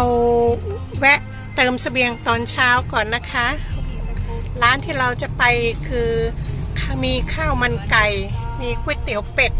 เราแวะเติมเสบียงตอนเช้าก่อนนะคะ ร้านที่เราจะไปคือมีข้าวมันไก่ มีก๋วยเตี๋ยวเป็ด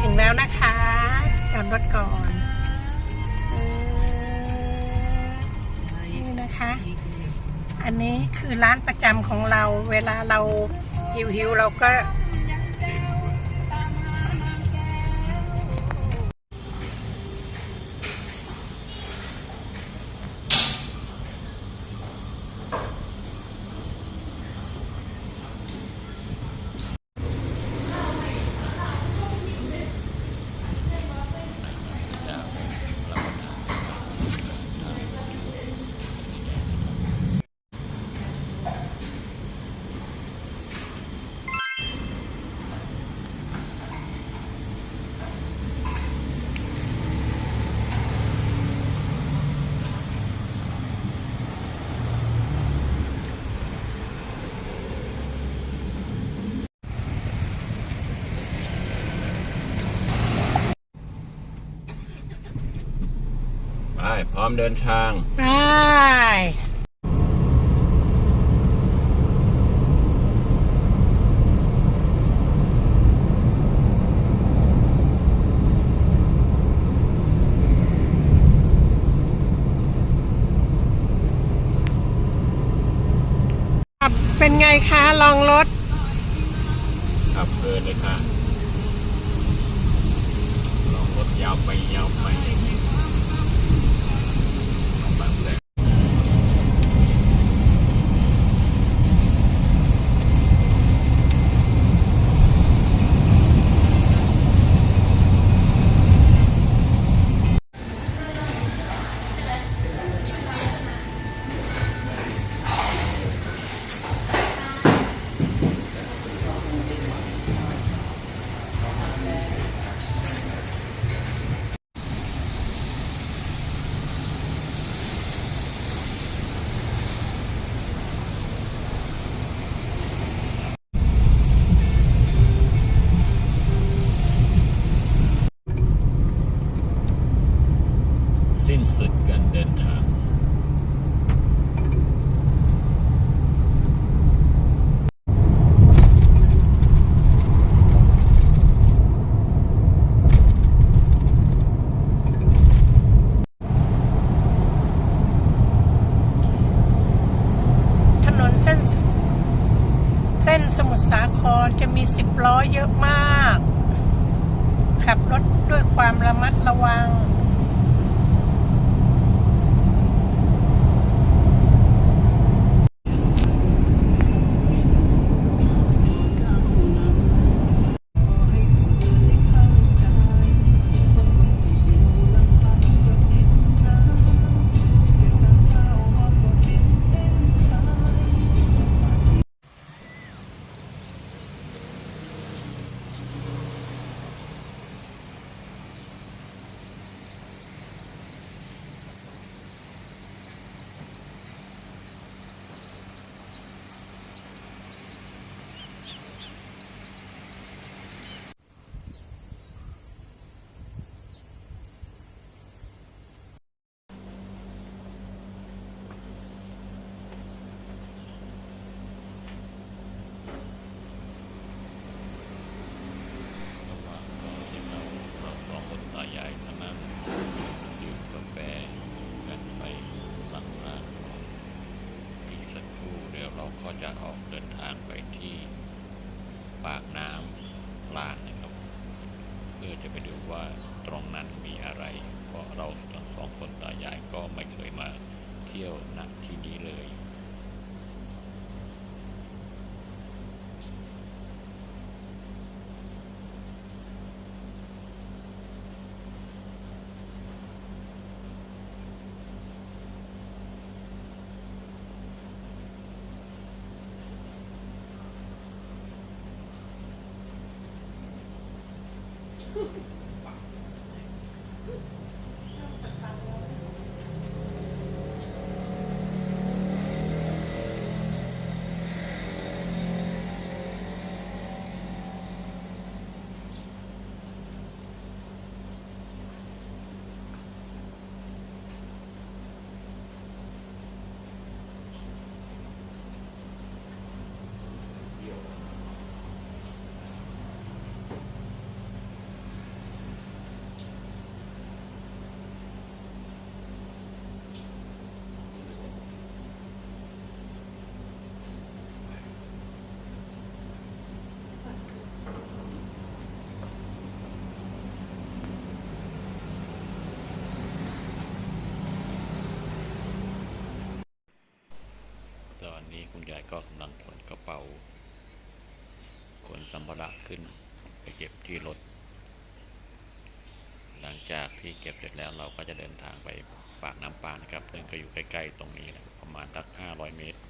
ถึงแล้วนะคะจอดรถก่อนออนี่นะคะ อันนี้คือร้านประจำของเรา เวลาเราหิวหิวๆเราก็ ร้อมเดินทาง ไป เป็นไงคะลองรถ ขับเพลินเลยค่ะลองรถยาวไปยาวไป ยวณที่นี้เลยอ คุณยายก็กำลังขนกระเป๋า ขนสัมภาระขึ้นไปเก็บที่รถ หลังจากที่เก็บเสร็จแล้วเราก็จะเดินทางไปปากน้ำปานนะครับซึ่งก็อยู่ใกล้ๆตรงนี้นะประมาณสัก500 เมตร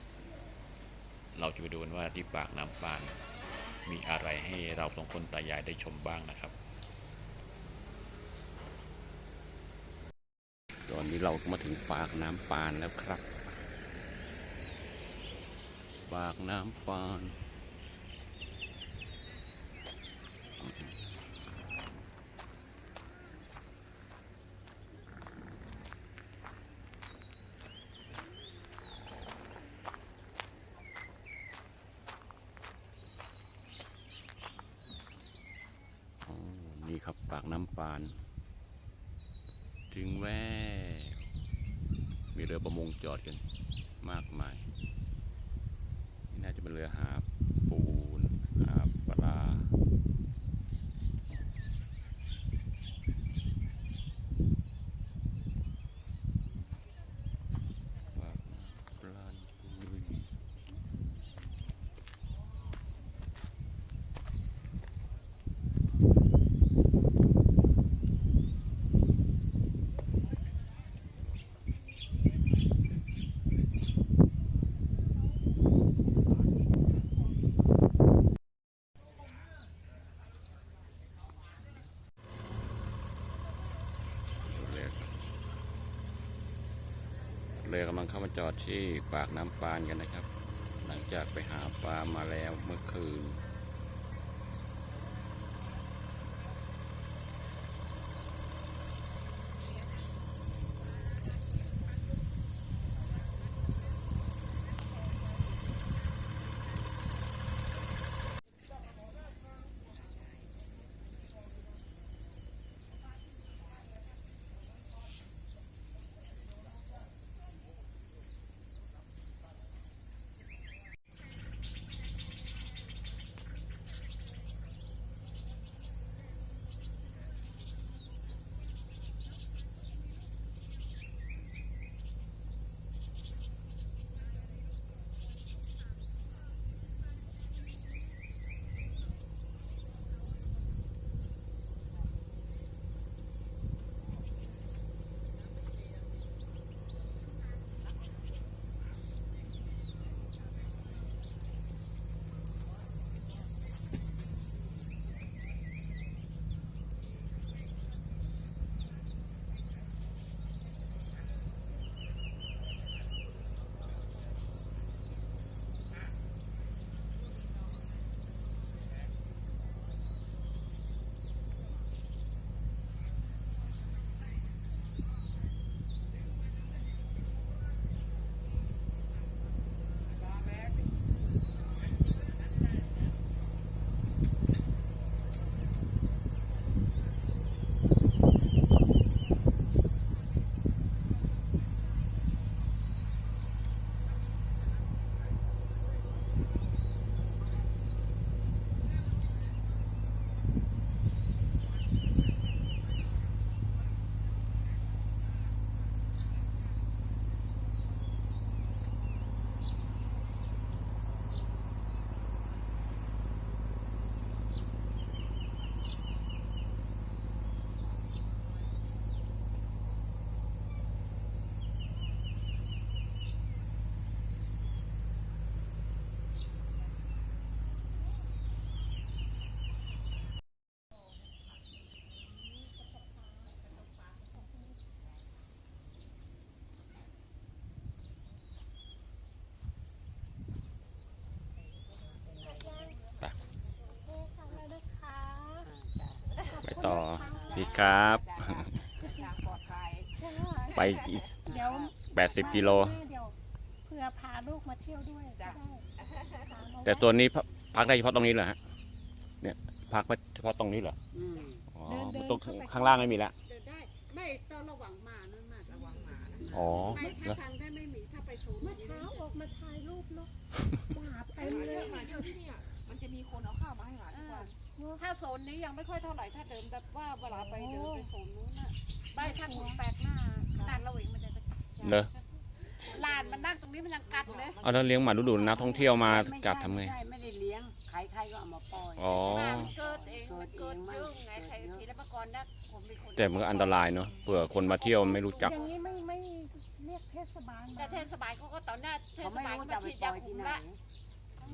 เราจะไปดูกันว่าที่ปากน้ำปานมีอะไรให้เราสองคนตายายได้ชมบ้างนะครับ ตอนนี้เราก็มาถึงปากน้ำปานแล้วครับ ปากน้ำปานนี่ครับปากน้ำปาน ถึงแว่มีเรือประมงจอดกันมากมาย เป็นเรือหาบนหาปลาปากน้ำปลานปุย เรือเรือ กำลังเข้ามาจอดที่ปากน้ำปานกันนะครับ หลังจากไปหาปลามาแล้วเมื่อคืน ครับ ไปอีกเดี๋ยว80กิโลแม่เดี๋ยวเพื่อพาลูกมาเที่ยวด้วยก็ได้พาน้องแต่ตัวนี้พักพักได้เฉพาะตรงนี้เหรอฮะ เนี่ยพักไว้เฉพาะตรงนี้เหรอ อืมอ๋อตรงข้างล่างไม่มีแล้วเดินได้ไม่ต้องระวังหมานั่นมาระวังหมานะอ๋อ ไม่แล้ถ้าวทางได้ไม่มีถ้าไปโซนเมื่อเช้าออกมาถ่ายรูปเนาะหมาไอ้เต็มเรื่เลอยงมาเที่ยวที่เนี่ยมันจะมีคนเอาข้าวมาให้หลานทุกวัน ถ้าโซนนี้ยังไม่ค่อยเท่าไหร่ถ้าเดินแบบว่าเวลาไปเดินไปโซนนู้นน่ะไม่ถ้าคนแปลกหน้าด่านเราเองมันจะจะเนอะลานานมันนั่งตรงนี้มันยังกัดเลยเอาแล้วเลี้ยงหมาดุๆนักท่องเที่ยวมากัดทำไง ไม่ใช่ไม่ได้เลี้ยงใครใครๆก็เอามาปล่อยอ๋อ หมามันเกิดเองมันเกิดเยอะไงใครทีละปกรณ์นะผมเป็นคนแต่มันก็อันตรายเนาะเผื่อคนมาเที่ยวไม่รู้จัก อย่างนี้ไม่ไม่เรียกเทศบาลแต่มาเทศบาลเขาก็ตอนหน้าเทเขาศไม่บาลรู้เขาจะมาเอาไปฉีดปล่ยาอยคุที่มไหนละเขา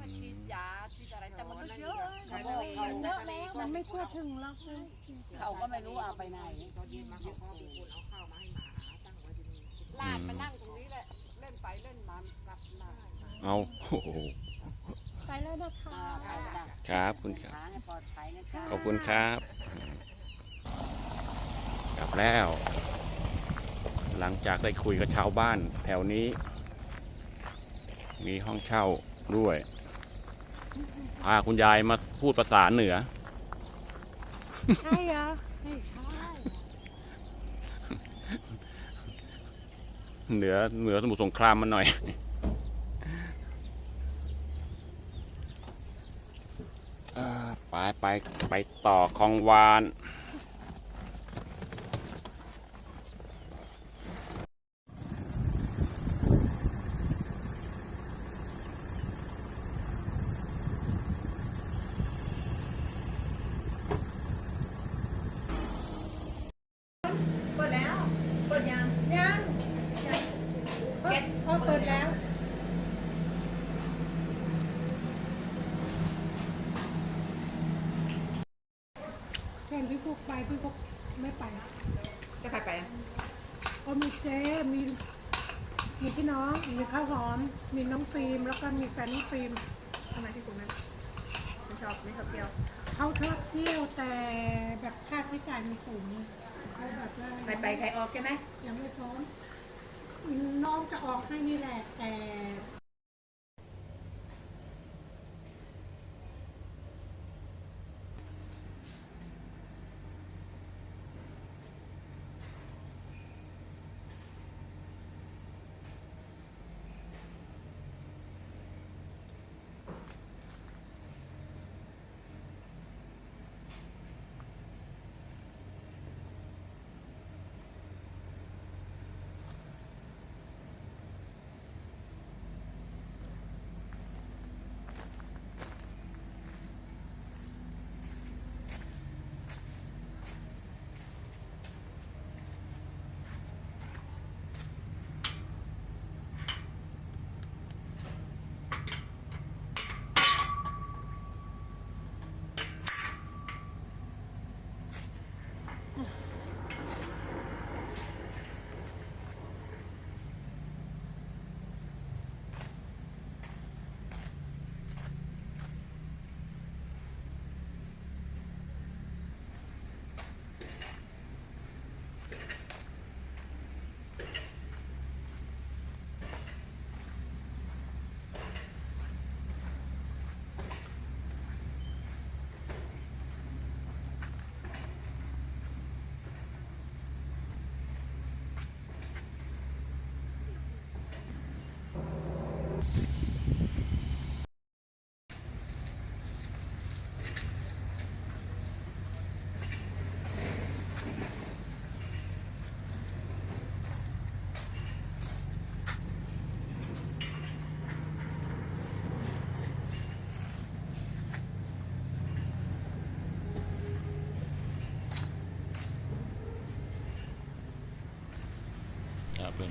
มาฉีดยาฉีดอะไรแต่มันก็เยอะเขาบอกเขาเยอะแล้วมันไม่ทั่วถึงหรอกเขาก็ไม่รู้เอาไปไหนหลานมานั่งตรงนี้แหละเล่นไปเล่นมากับหลานเอาโอ้โหไปแล้วนะคะอ่าไปจ้ะครับคุณครับทางให้ปลอดภัยนะจ๊ะขอบคุณครับ กลับแล้ว หลังจากได้คุยกับชาวบ้านแถวนี้ มีห้องเช่าด้วย พาคุณยายมาพูดภาษาเหนือ ใช่เหรอไม่ใช่เหนือเหนือสมุทรสงครามมันหน่อยเอ่อไปไปไปต่อคลองวาน เปิดแล้ว เปิดยัง ยังเก็ตพอเปิดแล้ว เห็น พี่พวกไปพี่พวกไม่ไปจะใครไปอะก็มีเจ๊มีมีพี่น้องมีข้าวหอม มีน้องฟิล์มแล้วก็มีแฟนน้องฟิล์มทำไมที่คุณไม่ไม่ชอบไม่ชอบเที่ยวเขาชอบเที่ยวแต่แบบค่าใช้จ่ายมันสูงเขาแบบว่าใครไปใครออกใช่ไหมยังไม่พร้อมน้องจะออกให้นี่แหละแต่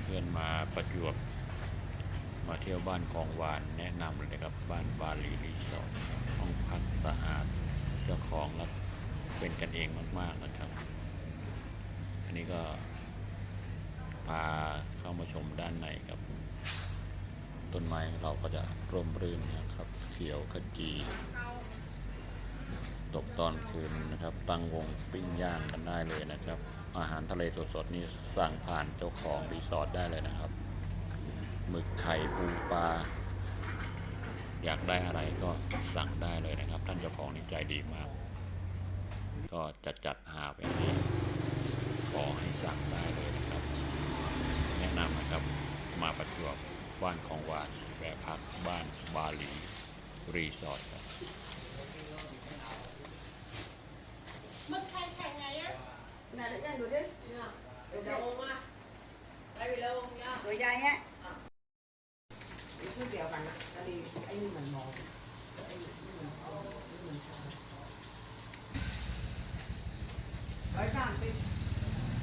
เพื่อนๆมาประจวบมาเที่ยวบ้านคลองวานแนะนำเลยนะครับบ้านบาลีรีสอร์ทห้องพักสะอาดเจ้าของและเป็นกันเองมาก ๆนะครับ อันนี้ก็พาเข้ามาชมด้านในครับ ต้นไม้เราก็จะร่มรื่นนะครับ เขียวขจีตกตอนคืนนะครับ ตั้งวงปิ้งย่างกันได้เลยนะครับ อาหารทะเลสดๆนี่สั่งผ่านเจ้าของรีสอร์ทได้เลยนะครับหมึกไข่ปูปลาอยากได้อะไรก็สั่งได้เลยนะครับ ท่านเจ้าของนี่ใจดีมาก ก็จะจัดหาไปให้ขอให้สั่งได้เลยนะครับ แนะนำนะครับมาประจวบบ้านของหวานแวะพักบ้านบาหลีรีสอร์ทครับ มึงใครแข่งไงอะ ไหนเดี๋ยวยันดูดิเดี๋ยวมาไปไปลงเนี่ยตัวยายเนี่ย ชุดเดียวกันนะอันนี้ไอ้นี่เหมือนหมอไอ้นี่เหมือนเขานี่เหมือนชาร้อยสามสิบ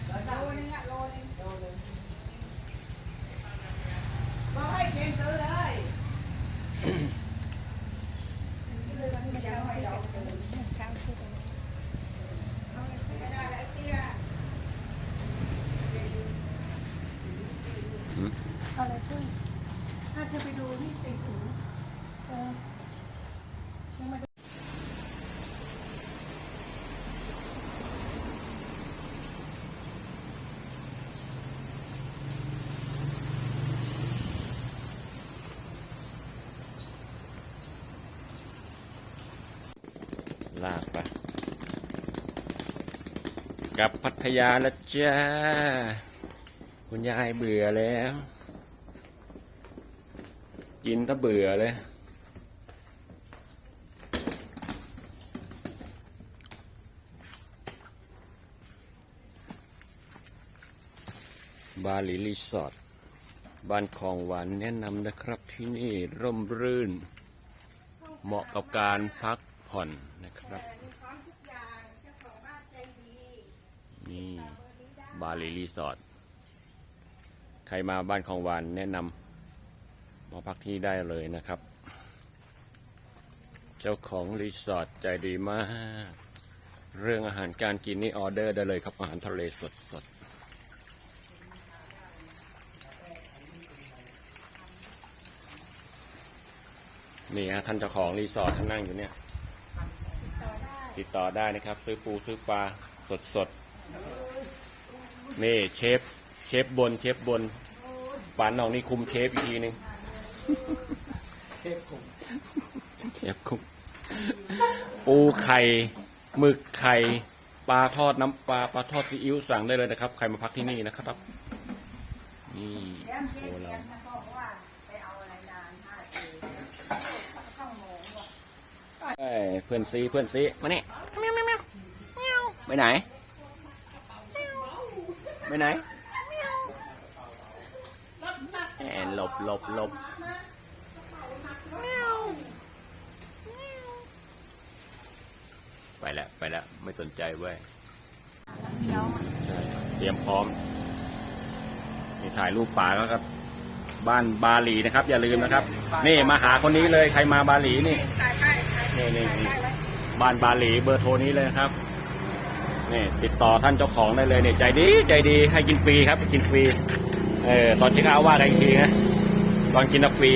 ร้อยสามโลนึงอะโลนึงโลนึงมาให้เกณฑ์ซื้อเลยไม่ได้ให้เราเดินไม่ได้แล้วเตี้ย เอาอะไรเพิ่มถ้าเธอไปดูที่สี่ถุงเออยังมาดูลากไปกลับพัทยาแล้วจ้า คุณยายเบื่อแล้ว กินถ้าเบื่อเลย บาหลีรีสอร์ทบ้านคลองหวานแนะนำนะครับที่นี่ร่มรื่น เหมาะกับการพักผ่อนนะครับนี่บาหลีรีสอร์ทใครมาบ้านของหวานแนะนำ มาพักที่ได้เลยนะครับ เจ้าของรีสอร์ทใจดีมาก เรื่องอาหารการกินนี่ออเดอร์ได้เลยครับ อาหารทะเลสดสดนี่ฮะท่านเจ้าของรีสอร์ทท่านนั่งอยู่เนี่ยติดต่อได้นะครับ ซื้อปูซื้อปลาสดสดนี่เชฟเชฟบนเชฟบนปานนองนี่คุมเชฟอีกทีหนึง เทพกลุ่มเชฟคุมปูไข่หมึกไข่ปลาทอดน้ำปลาปลาทอดซีอิ๊วสั่งได้เลยนะครับ ใครมาพักที่นี่นะครับ นี่โอ้เราเอ้เพื่อนซีเพื่อนซีมาเนี่ยไปไหน ไปไหนแอนหลบหลบหลบไป แล้วไปแล้วไม่สนใจเว้ยใช่เตรียมพร้อมนี่ถ่ายรูปป่าก็ครับบ้านบาหลีนะครับ อย่าลืมนะครับ นี่มาหาคนนี้เลยใครมาบาหลีนี่นี่นี่นี่บ้านบาหลีเบอร์โทรนี้เลยนะครับนี่ติดต่อท่านเจ้าของได้เลยเนี่ยใจดีใจดีให้กินฟรีครับ กินฟรีเออตอนเช็คเอาท์ว่ากันอีกทีนะตอนกินนะฟรี